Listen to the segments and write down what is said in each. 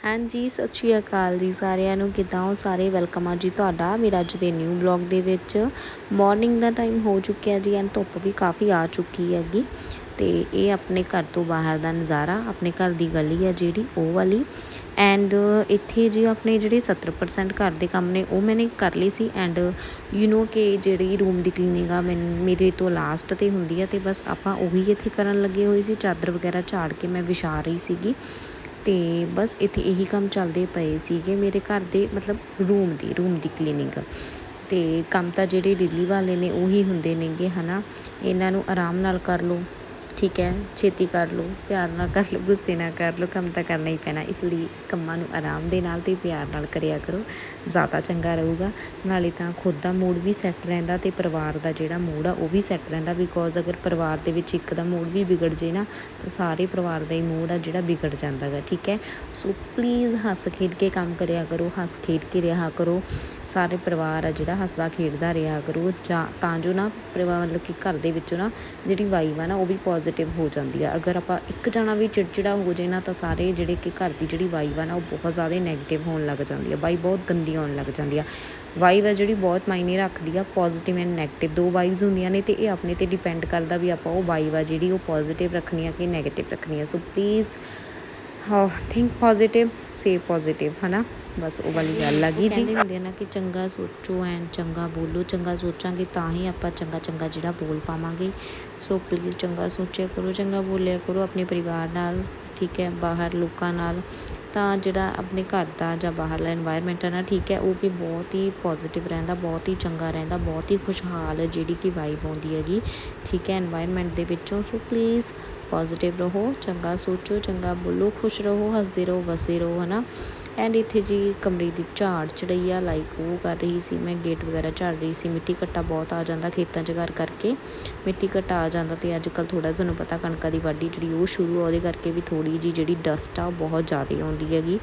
ਹਾਂਜੀ, ਸਤਿ ਸ਼੍ਰੀ ਅਕਾਲ ਜੀ ਸਾਰਿਆਂ ਨੂੰ। ਕਿਦਾਂ ਹੋ ਸਾਰੇ? ਵੈਲਕਮ ਆ ਜੀ ਤੁਹਾਡਾ ਮੇਰਾ ਅੱਜ ਦੇ ਨਿਊ ਬਲੌਗ ਦੇ ਵਿੱਚ। ਮਾਰਨਿੰਗ ਦਾ ਟਾਈਮ ਹੋ ਚੁੱਕਿਆ ਜੀ ਐਂਡ ਧੁੱਪ ਵੀ ਕਾਫੀ ਆ ਚੁੱਕੀ ਹੈਗੀ। ਤੇ ਇਹ ਆਪਣੇ ਘਰ ਤੋਂ ਬਾਹਰ ਦਾ ਨਜ਼ਾਰਾ, ਆਪਣੇ ਘਰ ਦੀ ਗਲੀ ਆ ਜਿਹੜੀ, ਉਹ ਵਾਲੀ। ਐਂਡ ਇੱਥੇ ਜੀ ਆਪਣੇ ਜਿਹੜੇ 70% ਘਰ ਦੇ ਕੰਮ ਨੇ, ਉਹ ਮੈਨੇ ਕਰ ਲਈ ਸੀ। ਐਂਡ ਯੂ نو ਕਿ ਜਿਹੜੀ ਰੂਮ ਦੀ ਕਲੀਨਿੰਗ ਆ ਮੇਰੇ ਤੋਂ ਲਾਸਟ ਤੇ ਹੁੰਦੀ ਆ ਤੇ ਬਸ ਆਪਾਂ ਉਹੀ ਇੱਥੇ ਕਰਨ ਲੱਗੇ ਹੋਏ ਸੀ। ਚਾਦਰ ਵਗੈਰਾ ਝਾੜ ਕੇ ਮੈਂ ਵਿਛਾ ਰਹੀ ਸੀਗੀ। ਤੇ ਬਸ ਇੱਥੇ ਇਹੀ ਕੰਮ ਚੱਲਦੇ ਪਏ ਸੀਗੇ ਮੇਰੇ ਘਰ ਦੇ, ਮਤਲਬ ਰੂਮ ਦੀ ਰੂਮ ਦੀ ਕਲੀਨਿੰਗ ਅਤੇ ਕੰਮ ਤਾਂ ਜਿਹੜੇ ਦਿੱਲੀ ਵਾਲੇ ਨੇ ਉਹੀ ਹੁੰਦੇ ਨੇਗੇ ਹੈ ਨਾ ਇਹਨਾਂ ਨੂੰ ਆਰਾਮ ਨਾਲ ਕਰ ਲਓ। ਠੀਕ ਹੈ, ਛੇਤੀ ਕਰ ਲਓ, ਪਿਆਰ ਨਾਲ ਕਰ ਲਓ, ਗੁੱਸੇ ਨਾਲ ਕਰ ਲਓ, ਕੰਮ ਤਾਂ ਕਰਨਾ ਹੀ ਪੈਣਾ, ਇਸ ਲਈ ਕੰਮਾਂ ਨੂੰ ਆਰਾਮ ਦੇ ਨਾਲ ਤੇ ਪਿਆਰ ਨਾਲ ਕਰਿਆ ਕਰੋ, ਜ਼ਿਆਦਾ ਚੰਗਾ ਰਹੂਗਾ। ਨਾਲੇ ਤਾਂ ਖੁਦ ਦਾ ਮੂਡ ਵੀ ਸੈੱਟ ਰਹਿੰਦਾ ਤੇ ਪਰਿਵਾਰ ਦਾ ਜਿਹੜਾ ਮੂਡ ਆ, ਉਹ ਵੀ ਸੈੱਟ ਰਹਿੰਦਾ ਬਿਕੋਜ਼ ਅਗਰ ਪਰਿਵਾਰ ਦੇ ਵਿੱਚ ਇੱਕ ਦਾ ਮੂਡ ਵੀ ਵਿਗੜ ਜੇ ਨਾ, ਤਾਂ ਸਾਰੇ ਪਰਿਵਾਰ ਦਾ ਹੀ ਮੂਡ ਆ ਜਿਹੜਾ ਵਿਗੜ ਜਾਂਦਾ ਗਾ ਠੀਕ ਹੈ? ਸੋ ਪਲੀਜ਼ ਹੱਸ ਖੇਡ ਕੇ ਕੰਮ ਕਰਿਆ ਕਰੋ, ਹੱਸ ਖੇਡ ਕੇ ਰਿਹਾ ਕਰੋ, ਸਾਰੇ ਪਰਿਵਾਰ ਆ ਜਿਹੜਾ ਹੱਸਦਾ ਖੇਡਦਾ ਰਿਹਾ ਕਰੋ, ਜਾਂ ਤਾਂ ਜੋ ਨਾ ਪਰਿਵਾਰ ਮਤਲਬ ਕਿ ਘਰ ਦੇ ਵਿੱਚੋਂ ਨਾ ਜਿਹੜੀ ਵਾਈਬ ਨਾ, ਉਹ ਵੀ ਪੋਜ਼ਿਟਿਵ ਹੋ ਜਾਂਦੀ ਆ। ਅਗਰ ਆਪਾਂ ਇੱਕ ਜਣਾ ਵੀ ਚਿੜਚਿੜਾ ਹੋ ਜੇ ਨਾ, ਤਾਂ ਸਾਰੇ ਜਿਹੜੇ ਕਿ ਘਰ ਦੀ ਜਿਹੜੀ ਵਾਈਵ ਆ ਨਾ, ਉਹ ਬਹੁਤ ਜ਼ਿਆਦਾ ਨੈਗੇਟਿਵ ਹੋਣ ਲੱਗ ਜਾਂਦੀ ਆ। ਵਾਈਬ ਬਹੁਤ ਗੰਦੀ ਆਉਣ ਲੱਗ ਜਾਂਦੀ ਆ। ਵਾਈਵ ਆ ਜਿਹੜੀ ਬਹੁਤ ਮਾਇਨੇ ਰੱਖਦੀ ਆ ਪੋਜ਼ਿਟਿਵ ਐਂਡ ਨੈਗੇਟਿਵ ਦੋ ਵਾਈਵਸ ਹੁੰਦੀਆਂ ਨੇ ਤੇ ਇਹ ਆਪਣੇ ਤੇ ਡਿਪੈਂਡ ਕਰਦਾ ਵੀ ਆਪਾਂ ਉਹ ਵਾਈਵ ਆ ਜਿਹੜੀ ਉਹ ਪੋਜ਼ਿਟਿਵ ਰੱਖਣੀ ਆ ਕਿ ਨੈਗੇਟਿਵ ਰੱਖਣੀ ਆ। So please think positive say positive ਹਨਾ? ਬਸ ਉਹ ਵਾਲੀ ਗੱਲ ਆ ਗਈ ਜੀ। ਕਹਿੰਦੇ ਹੁੰਦੇ ਨਾ ਕਿ ਚੰਗਾ ਸੋਚੋ ਐਂ ਚੰਗਾ ਬੋਲੋ ਚੰਗਾ ਸੋਚਾਂਗੇ ਤਾਂ ਹੀ ਆਪਾਂ ਚੰਗਾ ਚੰਗਾ ਜਿਹੜਾ ਬੋਲ ਪਾਵਾਂਗੇ। ਸੋ ਪਲੀਜ਼ ਚੰਗਾ ਸੋਚਿਆ ਕਰੋ ਚੰਗਾ ਬੋਲਿਆ ਕਰੋ ਆਪਣੇ ਪਰਿਵਾਰ ਨਾਲ ਠੀਕ ਹੈ ਬਾਹਰ ਲੋਕਾਂ ਨਾਲ। ਤਾਂ ਜਿਹੜਾ ਆਪਣੇ ਘਰ ਦਾ ਜਾਂ ਬਾਹਰਲਾ এনवायरमेंट ਹੈ ਨਾ ਠੀਕ ਹੈ ਉਹ ਵੀ ਬਹੁਤ ਹੀ ਪੋਜ਼ਿਟਿਵ ਰਹਿੰਦਾ ਬਹੁਤ ਹੀ ਚੰਗਾ ਰਹਿੰਦਾ ਬਹੁਤ ਹੀ ਖੁਸ਼ਹਾਲ ਜਿਹੜੀ ਕਿ ਵਾਈਬ ਆਉਂਦੀ ਹੈਗੀ ਠੀਕ ਹੈ এনवायरमेंट ਦੇ ਵਿੱਚੋਂ। ਸੋ ਪਲੀਜ਼ ਪੋਜ਼ਿਟਿਵ ਰਹੋ ਚੰਗਾ ਸੋਚੋ ਚੰਗਾ ਬੋਲੋ ਖੁਸ਼ ਰਹੋ ਹੱਸਦੇ ਰਹੋ ਵਸੇ ਰਹੋ ਹਨਾ। ਐਂਡ ਇੱਥੇ ਜੀ ਕਮਰੇ ਦੀ ਝਾੜ ਚੜਈ ਆ ਲਾਈਕ ਉਹ ਕਰ ਰਹੀ ਸੀ ਮੈਂ ਗੇਟ ਵਗੈਰਾ ਝਾੜ ਰਹੀ ਸੀ, ਮਿੱਟੀ ਘੱਟਾ ਬਹੁਤ ਆ ਜਾਂਦਾ ਖੇਤਾਂ 'ਚ ਘਰ ਕਰਕੇ। ਮਿੱਟੀ ਘੱਟਾ ਆ ਜਾਂਦਾ ਤੇ ਅੱਜ ਕੱਲ ਥੋੜਾ ਤੁਹਾਨੂੰ ਪਤਾ ਕਣਕਾਂ ਦੀ ਵਾਢੀ ਜਿਹੜੀ ਉਹ ਸ਼ੁਰੂ ਆ, ਉਹਦੇ ਕਰਕੇ ਵੀ ਥੋੜੀ ਜੀ ਜਿਹੜੀ ਡਸਟ ਆ ਉਹ ਬਹੁਤ ਜ਼ਿਆਦਾ ਆਉਂਦੀ ਹੈਗੀ।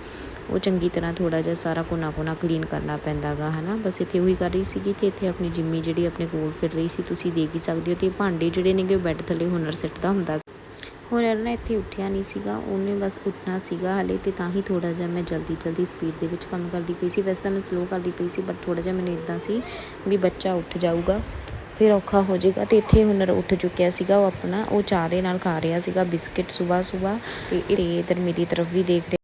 ਉਹ ਚੰਗੀ ਤਰ੍ਹਾਂ ਥੋੜਾ ਜਿਹਾ ਸਾਰਾ ਕੋਨਾ ਕੋਨਾ ਕਲੀਨ ਕਰਨਾ ਪੈਂਦਾਗਾ ਹਨਾ? ਬਸ ਇੱਥੇ ਉਹੀ ਕਰ ਰਹੀ ਸੀਗੀ ਤੇ ਇੱਥੇ ਆਪਣੀ ਜਿੰਮੀ ਜਿਹੜੀ ਆਪਣੇ ਕੋਲ ਫਿਰ ਰਹੀ ਸੀ, ਤੁਸੀਂ ਦੇਖ ਹੀ ਸਕਦੇ ਹੋ ਤੇ ਭਾਂਡੇ ਜਿਹੜੇ ਨੇਗੇ ਬੈੱਡ ਥੱਲੇ ਹੁਨਰ ਸਿੱਟਦਾ ਹੁੰਦਾ ਹੁਣ ਨਾ ਇੱਥੇ ਉੱਠਿਆ ਨਹੀਂ ਸੀਗਾ, ਉਹਨੇ ਬਸ ਉੱਠਣਾ ਸੀਗਾ ਹਲੇ ਤੇ ਤਾਂ ਹੀ ਥੋੜਾ ਜਿਹਾ ਮੈਂ ਜਲਦੀ ਜਲਦੀ ਸਪੀਡ ਦੇ ਵਿੱਚ ਕੰਮ ਕਰਦੀ ਪਈ ਸੀ। ਵੈਸੇ ਤਾਂ ਮੈਂ ਸਲੋ ਕਰਦੀ ਪਈ ਸੀ ਬਟ ਥੋੜਾ ਜਿਹਾ ਮੈਨੂੰ ਇਦਾਂ ਸੀ ਵੀ ਬੱਚਾ ਉੱਠ ਜਾਊਗਾ, ਫਿਰ ਔਖਾ ਹੋ ਜਾਏਗਾ ਤੇ ਇੱਥੇ ਹੁਨਰ ਉੱਠ ਚੁੱਕਿਆ ਸੀਗਾ ਉਹ ਆਪਣਾ, ਉਹ ਚਾਹ ਦੇ ਨਾਲ ਖਾ ਰਿਹਾ ਸੀਗਾ, ਬਿਸਕਟ ਸਵੇਰ ਸਵੇਰ ਤੇ ਇਹ ਇਧਰ ਮੇਰੀ ਤਰਫ ਵੀ ਦੇਖ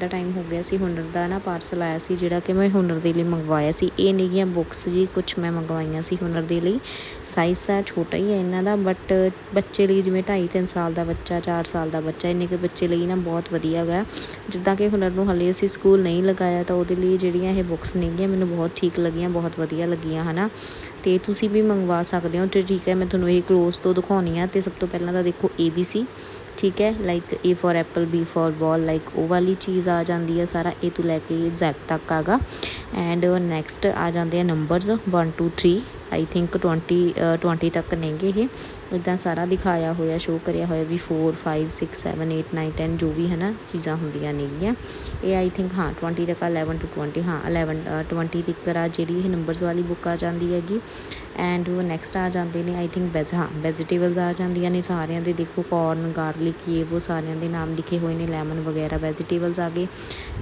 ਦਾ ਟਾਈਮ ਹੋ ਗਿਆ ਸੀ, ਹੁਨਰ ਦਾ ਨਾ ਪਾਰਸਲ ਆਇਆ ਸੀ ਜਿਹੜਾ ਕਿ ਮੈਂ ਹੁਨਰ ਦੇ ਲਈ ਮੰਗਵਾਇਆ ਸੀ। ਇਹ ਨੇਗੀਆਂ ਬੁੱਕਸ ਜੀ ਕੁਝ ਮੈਂ ਮੰਗਵਾਈਆਂ ਸੀ ਹੁਨਰ ਦੇ ਲਈ। ਸਾਈਜ਼ ਤਾਂ ਛੋਟਾ ਹੀ ਹੈ ਇਹਨਾਂ ਦਾ ਬਟ ਬੱਚੇ ਲਈ ਜਿਵੇਂ 2.5 3 ਸਾਲ ਦਾ ਬੱਚਾ 4 ਸਾਲ ਦਾ ਬੱਚਾ, ਇੰਨੇ ਕਿ ਬੱਚੇ ਲਈ ਨਾ ਬਹੁਤ ਵਧੀਆ ਗਾ। ਜਿੱਦਾਂ ਕਿ ਹੁਨਰ ਨੂੰ ਹਲੇ ਅਸੀਂ ਸਕੂਲ ਨਹੀਂ ਲਗਾਇਆ ਤਾਂ ਉਹਦੇ ਲਈ ਜਿਹੜੀਆਂ ਇਹ ਬੁੱਕਸ ਨੇਗੀਆਂ ਮੈਨੂੰ ਬਹੁਤ ਠੀਕ ਲੱਗੀਆਂ, ਬਹੁਤ ਵਧੀਆ ਲੱਗੀਆਂ, ਹਨਾ। ਤੇ ਤੁਸੀਂ ਵੀ ਮੰਗਵਾ ਸਕਦੇ ਹੋ ਤੇ ਠੀਕ ਹੈ, ਮੈਂ ਤੁਹਾਨੂੰ ਇਹ ਕਲੋਜ਼ ਤੋਂ ਦਿਖਾਉਣੀ ਆ ਤੇ ਸਭ ਤੋਂ ਪਹਿਲਾਂ ਤਾਂ ਦੇਖੋ ABC ਠੀਕ ਹੈ like A for apple B for ball like ਉਹ ਵਾਲੀ ਚੀਜ਼ ਆ ਜਾਂਦੀ ਹੈ ਸਾਰਾ ਏ ਤੋਂ ਲੈ ਕੇ Z ਤੱਕ ਆਗਾ। ਐਂਡ ਨੈਕਸਟ ਆ ਜਾਂਦੇ ਆ ਨੰਬਰਸ 1 2 3 ਆਈ ਥਿੰਕ 20 20 ਤੱਕ ਨੇਗੇ ਇਹ। ਇਦਾਂ ਸਾਰਾ ਦਿਖਾਇਆ ਹੋਇਆ ਸ਼ੋ ਕਰਿਆ ਹੋਇਆ ਵੀ 4 5 6 7 8 9 10 ਜੋ ਵੀ ਹੈ ਨਾ ਚੀਜ਼ਾਂ ਹੁੰਦੀਆਂ ਨੇਗੀਆਂ। ਇਹ ਆਈ ਥਿੰਕ ਹਾਂ 20 ਤੱਕ 11 ਟੂ 20 ਹਾਂ 11 20 ਤੱਕ ਆ ਜਿਹੜੀ ਇਹ ਨੰਬਰਸ ਵਾਲੀ ਬੁੱਕ ਆ ਜਾਂਦੀ ਹੈਗੀ। ਐਂਡ ਉਹ ਨੈਕਸਟ ਆ ਜਾਂਦੇ ਨੇ ਆਈ ਥਿੰਕ ਵੈਜ ਹਾਂ ਵੈਜੀਟੇਬਲਸ ਆ ਜਾਂਦੀਆਂ ਨੇ ਸਾਰਿਆਂ ਦੇ। ਦੇਖੋ ਕਾਰਨ ਗਾਰਲਿਕ ਇਹ ਉਹ ਸਾਰਿਆਂ ਦੇ ਨਾਮ ਲਿਖੇ ਹੋਏ ਨੇ ਲੈਮਨ ਵਗੈਰਾ ਵੈਜੀਟੇਬਲਸ ਆ ਗਏ।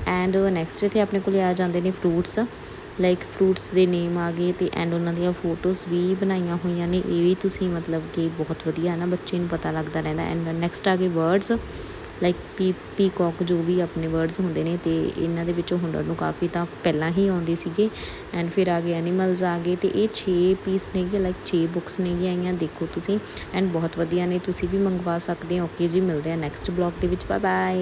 ਐਂਡ ਨੈਕਸਟ ਇੱਥੇ ਆਪਣੇ ਕੋਲੇ ਆ ਜਾਂਦੇ ਨੇ ਫਰੂਟਸ ਲਾਈਕ ਫਰੂਟਸ ਦੇ ਨੇਮ ਆ ਗਏ ਅਤੇ ਐਂਡ ਉਹਨਾਂ ਦੀਆਂ ਫੋਟੋਜ਼ ਵੀ ਬਣਾਈਆਂ ਹੋਈਆਂ ਨੇ। ਇਹ ਵੀ ਤੁਸੀਂ ਮਤਲਬ ਕਿ ਬਹੁਤ ਵਧੀਆ ਹੈ ਨਾ ਬੱਚੇ ਨੂੰ ਪਤਾ ਲੱਗਦਾ ਰਹਿੰਦਾ। ਐਂਡ ਨੈਕਸਟ ਆ ਗਏ ਵਰਡਸ ਲਾਈਕ ਪੀ ਪੀਕੌਕ ਜੋ ਵੀ ਆਪਣੇ ਵਰਡਸ ਹੁੰਦੇ ਨੇ ਤੇ ਇਹਨਾਂ ਦੇ ਵਿੱਚੋਂ ਹੁਨਰ ਨੂੰ ਕਾਫੀ ਤਾਂ ਪਹਿਲਾਂ ਹੀ ਆਉਂਦੇ ਸੀਗੇ। ਐਂਡ ਫਿਰ ਆ ਗਏ ਐਨੀਮਲਸ ਆ ਗਏ ਤੇ ਇਹ 6 ਪੀਸ ਨੇਗੇ ਲਾਈਕ 6 ਬੁੱਕਸ ਨੇਗੀਆਂ ਆਈਆਂ, ਦੇਖੋ ਤੁਸੀਂ। ਐਂਡ ਬਹੁਤ ਵਧੀਆ ਨੇ, ਤੁਸੀਂ ਵੀ ਮੰਗਵਾ ਸਕਦੇ ਹੋ। ਓਕੇ ਜੀ, ਮਿਲਦੇ ਆ ਨੈਕਸਟ ਬਲੌਗ ਦੇ ਵਿੱਚ। Bye bye